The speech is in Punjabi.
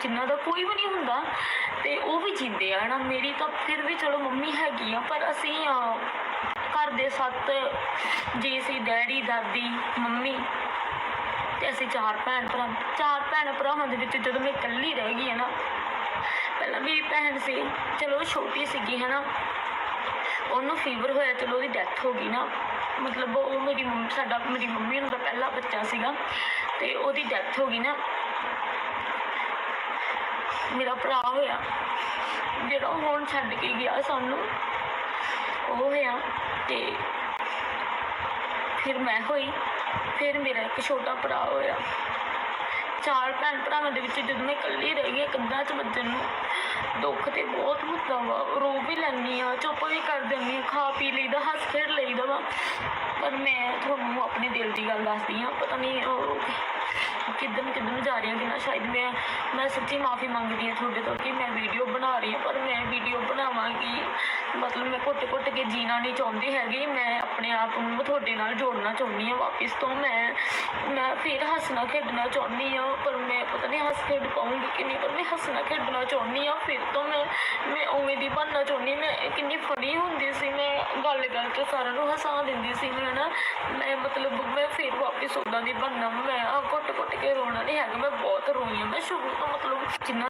ਜਿਨ੍ਹਾਂ ਦਾ ਕੋਈ ਵੀ ਨਹੀਂ ਹੁੰਦਾ ਤੇ ਉਹ ਵੀ ਜਿੰਦੇ ਆ ਨਾ ਮੇਰੀ ਤਾਂ ਫਿਰ ਵੀ ਚਲੋ ਮੰਮੀ ਹੈਗੀ ਆ ਪਰ ਅਸੀਂ ਅਹ, ਘਰ ਦੇ ਸੱਤ ਜੀ ਸੀ ਡੈਡੀ ਦਾਦੀ ਮੰਮੀ ਤੇ ਅਸੀਂ ਚਾਰ ਭੈਣ ਭਰਾ ਚਾਰ ਭੈਣ ਭਰਾਵਾਂ ਦੇ ਵਿੱਚ ਜਦੋਂ ਮੈਂ ਇਕੱਲੀ ਰਹਿ ਗਈ ਹੈ ਨਾ ਪਹਿਲਾਂ ਮੇਰੀ ਭੈਣ ਸੀ ਚਲੋ ਉਹ ਛੋਟੀ ਸੀਗੀ ਹੈ ਨਾ ਉਹਨੂੰ ਫੀਵਰ ਹੋਇਆ ਚਲੋ ਉਹਦੀ ਡੈਥ ਹੋ ਗਈ ਨਾ ਮਤਲਬ ਉਹ ਮੇਰੀ ਮੰਮ- ਸਾਡਾ ਮੇਰੀ ਮੰਮੀ ਨੂੰ ਦਾ ਪਹਿਲਾ ਬੱਚਾ ਸੀਗਾ ਤੇ ਉਹਦੀ ਡੈਥ ਹੋ ਗਈ ਨਾ ਮੇਰਾ ਭਰਾ ਹੋਇਆ। ਜਿਹੜਾ ਉਹ ਹੁਣ ਛੱਡ ਕੇ ਗਿਆ ਸਾਨੂੰ, ਉਹ ਹੋਇਆ ਤੇ ਫਿਰ ਮੈਂ ਹੋਈ, ਫਿਰ ਮੇਰਾ ਇੱਕ ਛੋਟਾ ਭਰਾ ਹੋਇਆ। ਚਾਰ ਭੈਣ ਭਰਾਵਾਂ ਦੇ ਵਿੱਚ ਜਦੋਂ ਮੈਂ ਇਕੱਲੀ ਰਹਿ ਗਈ ਕੰਧਾਂ 'ਚ ਵੱਜਣ ਨੂੰ, ਦੁੱਖ ਤੇ ਬਹੁਤ ਹੁੰਦਾ ਵਾ। ਰੋ ਵੀ ਲੈਂਦੀ ਆ ਚੁੱਪ ਵੀ ਕਰ ਦਿੰਦੀ ਆ ਖਾ ਪੀ ਲਈਦਾ, ਹੱਸ ਖੇਡ ਲਈਦਾ ਵਾ। ਪਰ ਮੈਂ ਤੁਹਾਨੂੰ ਆਪਣੇ ਦਿਲ ਦੀ ਗੱਲ ਦੱਸਦੀ ਆ ਪਤਾ ਨਹੀਂ ਉਹ ਕਿੱਧਰ ਕਿੱਧਰ ਨੂੰ ਜਾ ਰਹੀ ਹਾਂ ਕਿ ਨਾ ਸ਼ਾਇਦ ਮੈਂ ਮੈਂ ਸੱਚੀ ਮਾਫੀ ਮੰਗਦੀ ਹਾਂ ਤੁਹਾਡੇ ਤੋਂ ਕਿ ਮੈਂ ਵੀਡੀਓ ਬਣਾ ਰਹੀ ਹਾਂ, ਪਰ ਮੈਂ ਵੀਡੀਓ ਬਣਾਵਾਂਗੀ। ਮਤਲਬ ਮੈਂ ਘੁੱਟ ਘੁੱਟ ਕੇ ਜੀਣਾ ਨਹੀਂ ਚਾਹੁੰਦੀ ਹੈਗੀ। ਮੈਂ ਆਪਣੇ ਆਪ ਨੂੰ ਤੁਹਾਡੇ ਨਾਲ ਜੋੜਨਾ ਚਾਹੁੰਦੀ ਹਾਂ ਵਾਪਿਸ ਤੋਂ। ਮੈਂ ਮੈਂ ਫਿਰ ਹੱਸਣਾ ਖੇਡਣਾ ਚਾਹੁੰਦੀ ਹਾਂ, ਪਰ ਮੈਂ ਪਤਾ ਨਹੀਂ ਹੱਸ ਖੇਡ ਪਾਉਂਗੀ ਕਿ ਨਹੀਂ, ਪਰ ਮੈਂ ਹੱਸਣਾ ਖੇਡਣਾ ਚਾਹੁੰਦੀ ਹਾਂ। ਫਿਰ ਤੋਂ ਮੈਂ ਮੈਂ ਉਵੇਂ ਦੀ ਬਣਨਾ ਚਾਹੁੰਦੀ ਮੈਂ ਕਿੰਨੀ ਫਨੀ ਹੁੰਦੀ ਸੀ। ਗੱਲ ਗੱਲ 'ਚ ਸਾਰਿਆਂ ਨੂੰ ਹਸਾ ਦਿੰਦੀ ਸੀ ਮੈਂ ਨਾ ਮੈਂ ਮਤਲਬ ਮੈਂ ਫਿਰ ਵਾਪਿਸ ਉਦਾਂ ਦੀ ਬਣਨਾ, ਮੈਂ ਆ ਘੁੱਟ ਘੁੱਟ ਕੇ ਰੋਣਾ ਨਹੀਂ ਹੈਗਾ, ਮੈਂ ਬਹੁਤ ਰੋਈ ਹਾਂ। ਮੈਂ ਸ਼ੁਰੂ ਤੋਂ ਮਤਲਬ ਜਿੰਨਾ